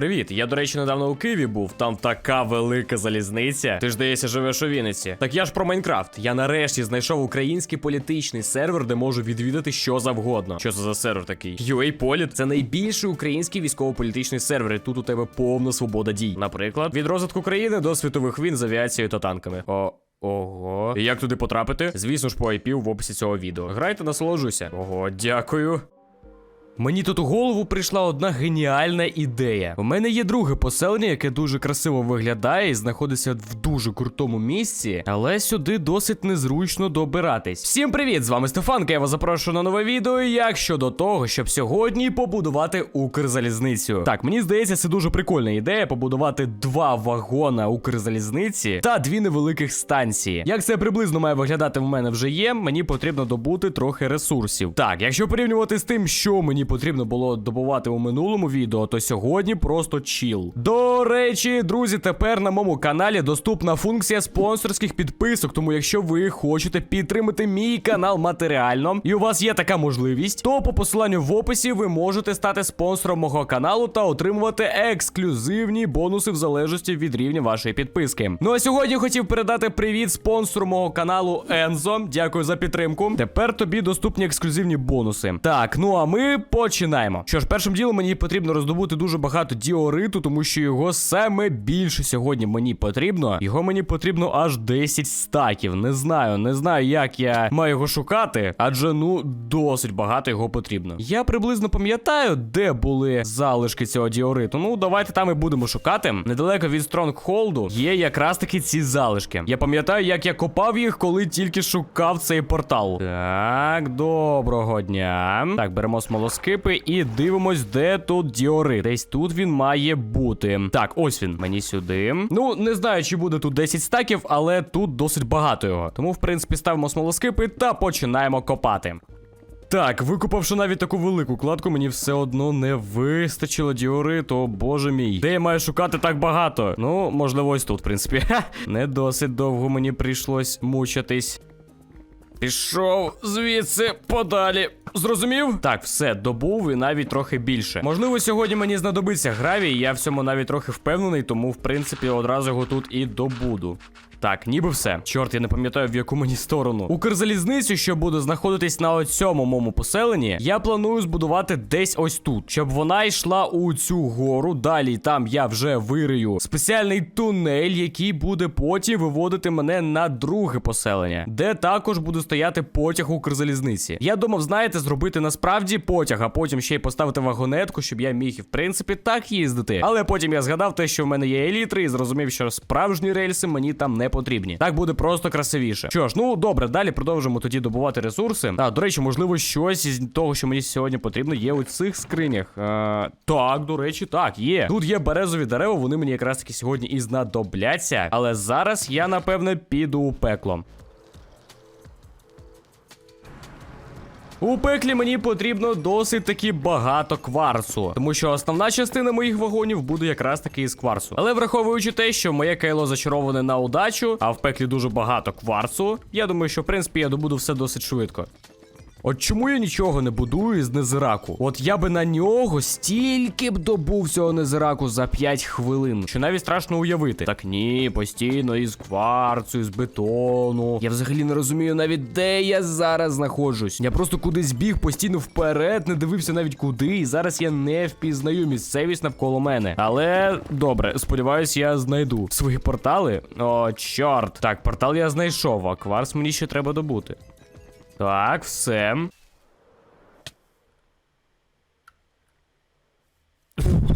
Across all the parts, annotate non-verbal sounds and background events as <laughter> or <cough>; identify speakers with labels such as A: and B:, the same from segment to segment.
A: Привіт, я, до речі, недавно у Києві був. Там така велика залізниця. Ти ж здається, живеш у Вінниці. Так я ж про Майнкрафт. Я нарешті знайшов український політичний сервер, де можу відвідати що завгодно. Що це за сервер такий? UA Політ це найбільший український військово-політичний сервер. І тут у тебе повна свобода дій. Наприклад, від розвитку країни до світових війн з авіацією та танками. О. Ого. І як туди потрапити? Звісно ж, по IP в описі цього відео. Грайте, насолоджуйся. Ого, дякую. Мені тут у голову прийшла одна геніальна ідея. У мене є друге поселення, яке дуже красиво виглядає і знаходиться в дуже крутому місці, але сюди досить незручно добиратись. Всім привіт! З вами Стефанка. Я вас запрошую на нове відео. Як щодо того, щоб сьогодні побудувати Укрзалізницю. Так, мені здається, це дуже прикольна ідея побудувати два вагона Укрзалізниці та дві невеликих станції. Як це приблизно має виглядати в мене вже є, мені потрібно добути трохи ресурсів. Так, якщо порівнювати з тим, що мені потрібно було добувати у минулому відео, то сьогодні просто чіл. До речі, друзі, тепер на моєму каналі доступна функція спонсорських підписок. Тому, якщо ви хочете підтримати мій канал матеріально, і у вас є така можливість, то по посиланню в описі ви можете стати спонсором мого каналу та отримувати ексклюзивні бонуси в залежності від рівня вашої підписки. Ну а сьогодні хотів передати привіт спонсору мого каналу Ензо. Дякую за підтримку. Тепер тобі доступні ексклюзивні бонуси. Так, ну а ми починаємо. Що ж, першим ділом мені потрібно роздобути дуже багато діориту, тому що його саме більше сьогодні мені потрібно. Його мені потрібно аж 10 стаків. Не знаю, не знаю, як я маю його шукати, адже ну досить багато його потрібно. Я приблизно пам'ятаю, де були залишки цього діориту. Ну, давайте там і будемо шукати. Недалеко від Стронгхолду є якраз таки ці залишки. Я пам'ятаю, як я копав їх, коли тільки шукав цей портал. Так, доброго дня. Так, беремо смолоскипи і дивимось, де тут діорит. Десь тут він має бути. Так, ось він. Мені сюди. Ну, не знаю, чи буде тут 10 стаків, але тут досить багато його. Тому, в принципі, ставимо смолоскипи та починаємо копати. Так, викупавши навіть таку велику кладку, мені все одно не вистачило діориту, боже мій. Де я маю шукати так багато? Ну, можливо, ось тут, в принципі. <laughs> Не досить довго мені прийшлось мучитись. Пішов звідси подалі. Зрозумів? Так, все, добув і навіть трохи більше. Можливо, сьогодні мені знадобиться гравій, я в цьому навіть трохи впевнений, тому в принципі одразу його тут і добуду. Так, ніби все. Чорт, я не пам'ятаю в яку мені сторону. Укрзалізницю, що буде знаходитись на оцьому моєму поселенні, я планую збудувати десь ось тут, щоб вона йшла у цю гору. Далі там я вже вирию спеціальний тунель, який буде потім виводити мене на друге поселення, де також буде стояти потяг Укрзалізниці. Я думав, знаєте, зробити насправді потяг, а потім ще й поставити вагонетку, щоб я міг, в принципі, так їздити. Але потім я згадав те, що в мене є елітри, і зрозумів, що справжні рельси мені там не потрібні. Так буде просто красивіше. Що ж, ну добре, далі продовжимо тоді добувати ресурси. А, до речі, можливо, щось із того, що мені сьогодні потрібно, є у цих скринях. Е, так, до речі, так, є. Тут є березові дерева, вони мені якраз таки сьогодні і знадобляться. Але зараз я, напевне, піду у пекло. У пеклі мені потрібно досить таки багато кварцу, тому що основна частина моїх вагонів буде якраз таки із кварцу. Але враховуючи те, що моє кайло зачароване на удачу, а в пеклі дуже багато кварцу, я думаю, що в принципі я добуду все досить швидко. От чому я нічого не будую з незираку? От я би на нього стільки б добув цього незираку за 5 хвилин, що навіть страшно уявити. Так ні, постійно із кварцу, із бетону. Я взагалі не розумію навіть де я зараз знаходжусь. Я просто кудись біг постійно вперед, не дивився навіть куди. І зараз я не впізнаю місцевість навколо мене. Але добре, сподіваюсь, я знайду свої портали. О, чорт. Так, портал я знайшов, а кварц мені ще треба добути. Так, все.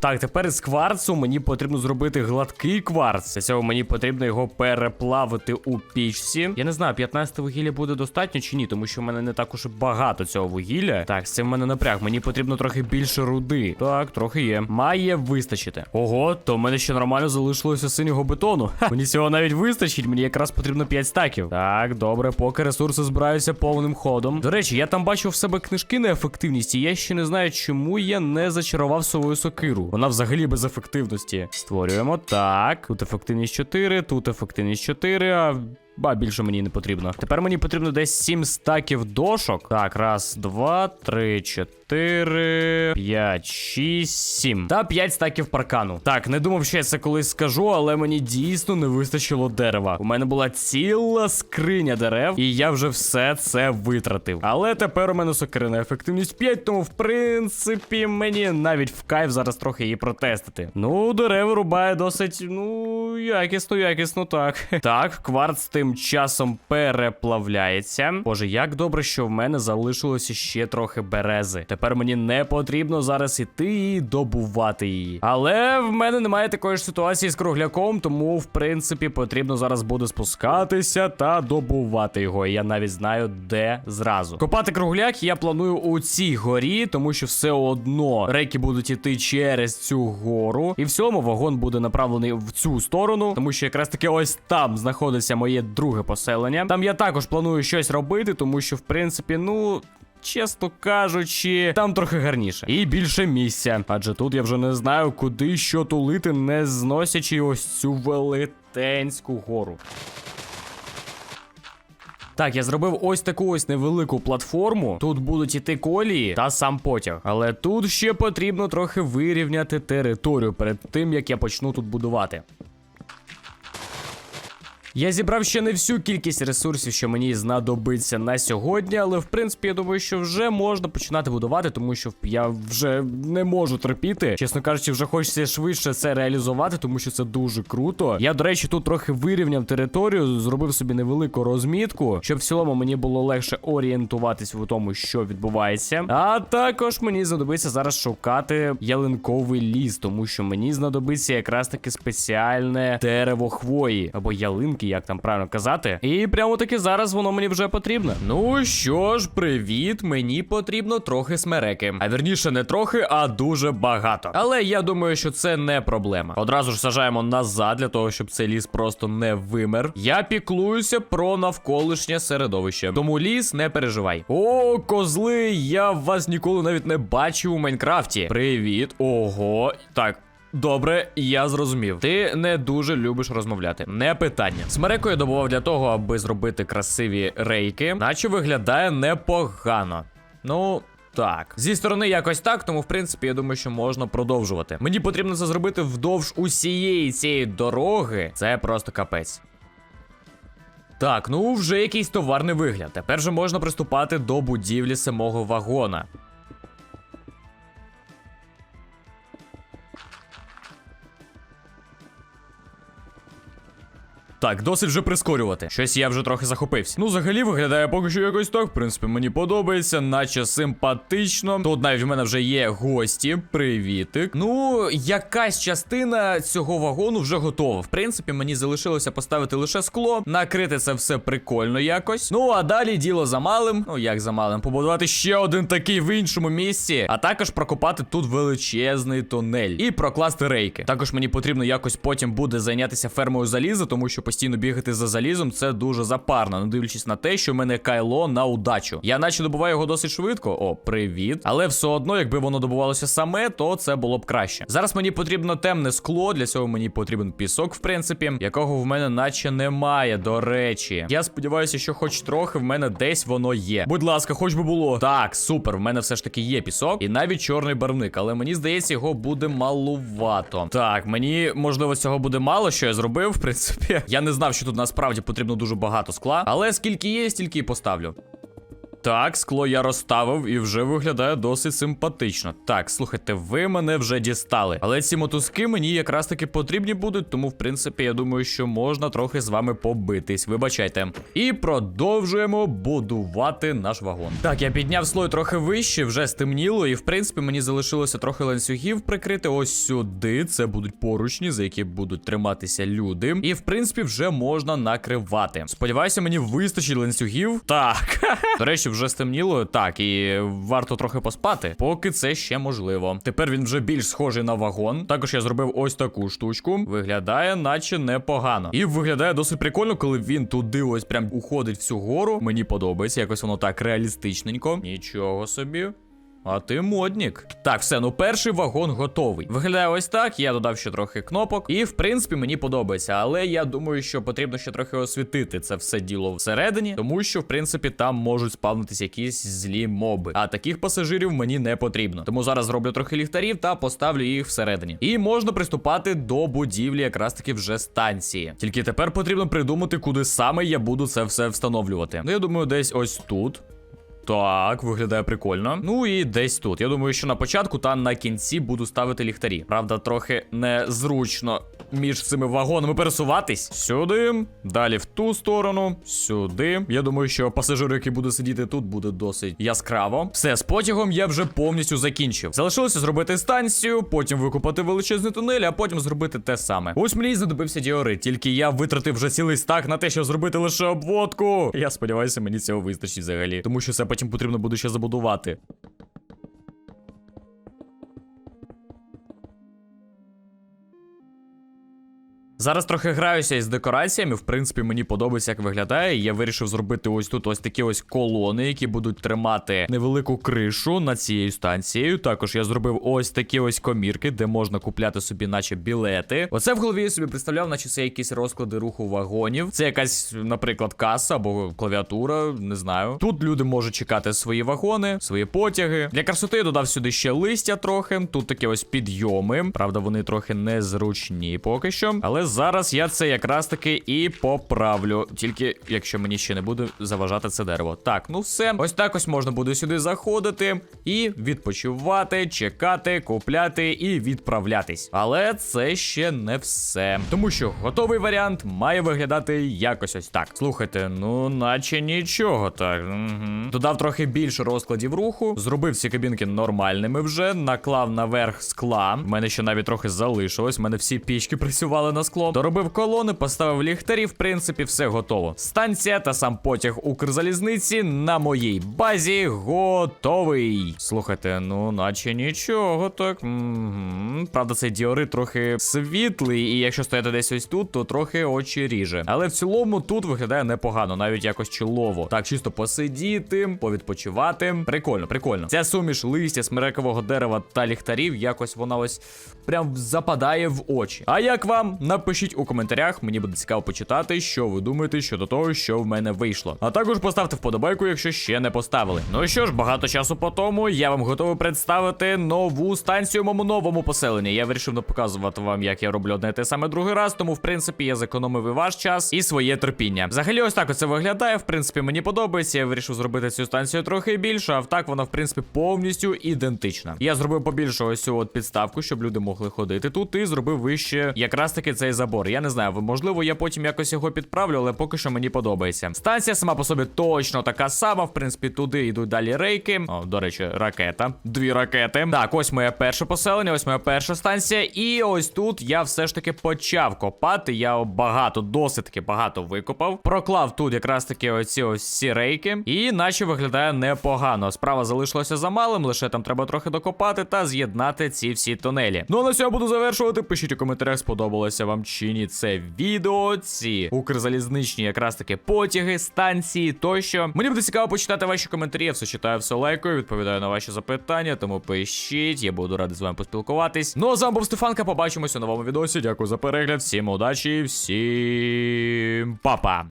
A: Так, тепер з кварцу мені потрібно зробити гладкий кварц. Для цього мені потрібно його переплавити у пічці. Я не знаю, 15 вугілля буде достатньо чи ні, тому що в мене не так уж багато цього вугілля. Так, з цим в мене напряг. Мені потрібно трохи більше руди. Так, трохи є. Має вистачити. Ого, то в мене ще нормально залишилося синього бетону. Ха, мені цього навіть вистачить, мені якраз потрібно 5 стаків. Так, добре, поки ресурси збираються повним ходом. До речі, я там бачив в себе книжки на ефективність, і я ще не знаю, чому я не зачарував свою сокиру. Вона взагалі без ефективності. Створюємо так. Тут ефективність 4, тут ефективність 4, а Ба, більше мені не потрібно. Тепер мені потрібно десь 7 стаків дошок. Так, раз, два, три, чотири, п'ять, шість, сім. Та 5 стаків паркану. Так, не думав, що я це колись скажу, але мені дійсно не вистачило дерева. У мене була ціла скриня дерев, і я вже все це витратив. Але тепер у мене сокирина ефективність 5, тому в принципі мені навіть в кайф зараз трохи її протестити. Ну, дерева рубає досить, ну, якісно, якісно, так. <laughs> Так, кварц тим часом переплавляється. Боже, як добре, що в мене залишилося ще трохи берези. Тепер мені не потрібно зараз іти і добувати її. Але в мене немає такої ж ситуації з кругляком, тому в принципі потрібно зараз буде спускатися та добувати його. Я навіть знаю, де зразу. Копати кругляк я планую у цій горі, тому що все одно реки будуть іти через цю гору. І в цьому вагон буде направлений в цю сторону, тому що якраз таки ось там знаходиться моє друге поселення. Там я також планую щось робити, тому що, в принципі, ну. Чесно кажучи, там трохи гарніше і більше місця. Адже тут я вже не знаю, куди що тулити, не зносячи ось цю велетенську гору. Так, я зробив ось таку ось невелику платформу. Тут будуть іти колії та сам потяг. Але тут ще потрібно трохи вирівняти територію перед тим, як я почну тут будувати. Я зібрав ще не всю кількість ресурсів, що мені знадобиться на сьогодні, але в принципі я думаю, що вже можна починати будувати, тому що я вже не можу терпіти. Чесно кажучи, вже хочеться швидше це реалізувати, тому що це дуже круто. Я, до речі, тут трохи вирівняв територію, зробив собі невелику розмітку, щоб в цілому мені було легше орієнтуватись в тому, що відбувається. А також мені знадобиться зараз шукати ялинковий ліс, тому що мені знадобиться якраз таки спеціальне дерево хвої або ялинки, як там правильно казати. І прямо таки зараз воно мені вже потрібно. Ну що ж, привіт, мені потрібно трохи смереки. А вірніше, не трохи, а дуже багато. Але я думаю, що це не проблема. Одразу ж сажаємо назад для того, щоб цей ліс просто не вимер. Я піклуюся про навколишнє середовище. Тому ліс не переживай. О, козли, я вас ніколи навіть не бачив у Майнкрафті. Привіт, ого. Так. Добре, я зрозумів. Ти не дуже любиш розмовляти. Не питання. Смереку я добував для того, аби зробити красиві рейки, наче виглядає непогано. Ну. Так, зі сторони якось так, тому в принципі я думаю, що можна продовжувати. Мені потрібно це зробити вдовж усієї цієї дороги. Це просто капець. Так, ну вже якийсь товарний вигляд. Тепер же можна приступати до будівлі самого вагона. Так, досить вже прискорювати. Щось я вже трохи захопився. Ну, взагалі виглядає поки що якось так. В принципі, мені подобається, наче симпатично. Тут навіть в мене вже є гості. Привітик. Ну, якась частина цього вагону вже готова. В принципі, мені залишилося поставити лише скло, накрити це все прикольно якось. Ну, а далі діло за малим. Ну, як за малим, побудувати ще один такий в іншому місці, а також прокопати тут величезний тунель і прокласти рейки. Також мені потрібно якось потім буде зайнятися фермою заліза, тому що постійно бігати за залізом це дуже запарно, не дивлячись на те, що в мене кайло на удачу. Я наче добуваю його досить швидко. О, привіт. Але все одно, якби воно добувалося саме, то це було б краще. Зараз мені потрібно темне скло. Для цього мені потрібен пісок, в принципі, якого в мене наче немає. До речі, я сподіваюся, що хоч трохи в мене десь воно є. Будь ласка, хоч би було. Так, супер. В мене все ж таки є пісок, і навіть чорний барвник, але мені здається, його буде малувато. Так, мені можливо цього буде мало, що я зробив, в принципі. <laughs> Я не знав, що тут насправді потрібно дуже багато скла, але скільки є, стільки і поставлю. Так, скло я розставив і вже виглядає досить симпатично. Так, слухайте, ви мене вже дістали. Але ці мотузки мені якраз таки потрібні будуть, тому в принципі я думаю, що можна трохи з вами побитись. Вибачайте. І продовжуємо будувати наш вагон. Так, я підняв слой трохи вище, вже стемніло, і в принципі мені залишилося трохи ланцюгів прикрити ось сюди. Це будуть поручні, за які будуть триматися люди. І в принципі вже можна накривати. Сподіваюся, мені вистачить ланцюгів. Так. <laughs> До речі, вже стемніло. Так, і варто трохи поспати, поки це ще можливо. Тепер він вже більш схожий на вагон. Також я зробив ось таку штучку. Виглядає, наче непогано. І виглядає досить прикольно, коли він туди ось прям уходить всю гору. Мені подобається, якось воно так реалістичненько. Нічого собі.
B: А ти моднік. Так, все, ну перший вагон готовий. Виглядає ось так. Я додав ще трохи кнопок. І в принципі мені подобається. Але я думаю, що потрібно ще трохи освітити це все діло всередині, тому що в принципі там можуть спавнитись якісь злі моби. А таких пасажирів мені не потрібно. Тому зараз зроблю трохи ліхтарів та поставлю їх всередині. І можна приступати до будівлі якраз таки вже станції. Тільки тепер потрібно придумати, куди саме я буду це все встановлювати. Ну я думаю, десь ось тут. Так, виглядає прикольно. Ну і десь тут. Я думаю, що на початку та на кінці буду ставити ліхтарі. Правда, трохи незручно між цими вагонами пересуватись. Сюди, далі в ту сторону, сюди. Я думаю, що пасажир, який буде сидіти тут, буде досить яскраво. Все, з потягом я вже повністю закінчив. Залишилося зробити станцію, потім викопати величезний тунель, а потім зробити те саме. Ось мені знадобився діорит, тільки я витратив вже цілий стак на те, щоб зробити лише обводку. Я сподіваюся, мені цього вистачить взагалі, тому що це потім потрібно буде ще забудувати. Зараз трохи граюся із декораціями. В принципі, мені подобається, як виглядає. Я вирішив зробити ось тут ось такі ось колони, які будуть тримати невелику кришу над цією станцією. Також я зробив ось такі ось комірки, де можна купляти собі, наче білети. Оце в голові я собі представляв, наче це якісь розклади руху вагонів. Це якась, наприклад, каса або клавіатура, не знаю. Тут люди можуть чекати свої вагони, свої потяги. Для красоти я додав сюди ще листя трохи. Тут такі ось підйоми. Правда, вони трохи незручні поки що. Але зараз я це якраз таки і поправлю. Тільки якщо мені ще не буде заважати це дерево. Так, ну все. Ось так ось можна буде сюди заходити і відпочивати, чекати, купляти і відправлятись. Але це ще не все. Тому що готовий варіант має виглядати якось ось так. Слухайте, ну наче нічого так. Угу. Додав трохи більше розкладів руху, зробив ці кабінки нормальними вже, наклав наверх скла. В мене ще навіть трохи залишилось. В мене всі пічки працювали на скло. Доробив колони, поставив ліхтарі. В принципі, все готово. Станція та сам потяг Укрзалізниці на моїй базі готовий. Слухайте, ну наче нічого так. Угу. Правда, цей діорит трохи світлий, і якщо стояти десь ось тут, то трохи очі ріже. Але в цілому тут виглядає непогано, навіть якось чолово. Так, чисто посидіти, повідпочивати. Прикольно, прикольно. Ця суміш листя, смерекового дерева та ліхтарів, якось вона ось прям западає в очі. А як вам? Напишіть у коментарях, мені буде цікаво почитати, що ви думаєте щодо того, що в мене вийшло. А також поставте вподобайку, якщо ще не поставили. Ну що ж, багато часу по тому я вам готовий представити нову станцію моєму новому поселенні. Я вирішив не показувати вам, як я роблю одне те саме другий раз, тому в принципі я зекономив і ваш час і своє терпіння. Взагалі, ось так оце виглядає. В принципі, мені подобається. Я вирішив зробити цю станцію трохи більше, а так вона, в принципі, повністю ідентична. Я зробив побільше ось цю от підставку, щоб люди могли ходити тут, і зробив вище якраз таки цей забор. Я не знаю, можливо, я потім якось його підправлю, але поки що мені подобається. Станція сама по собі точно така сама. В принципі, туди йдуть далі рейки. О, до речі, ракета. Дві ракети. Так, ось моє перше поселення, ось моя перша станція. І ось тут я все ж таки почав копати. Я багато, досить таки багато викопав. Проклав тут якраз таки оці ось ці рейки. І наче виглядає непогано. Справа залишилося замалим, лише там треба трохи докопати та з'єднати ці всі тунелі. Ну а на цьому буду завершувати. Пишіть у коментарях, сподобалося вам чи ні це відео, ці укрзалізничні якраз таки потяги, станції тощо. Мені буде цікаво почитати ваші коментарі. Я все читаю, все лайкою, відповідаю на ваші запитання, тому пишіть, я буду радий з вами поспілкуватись. Ну а з вами був Стефанка. Побачимося у новому відео. Дякую за перегляд. Всім удачі, всім па-па.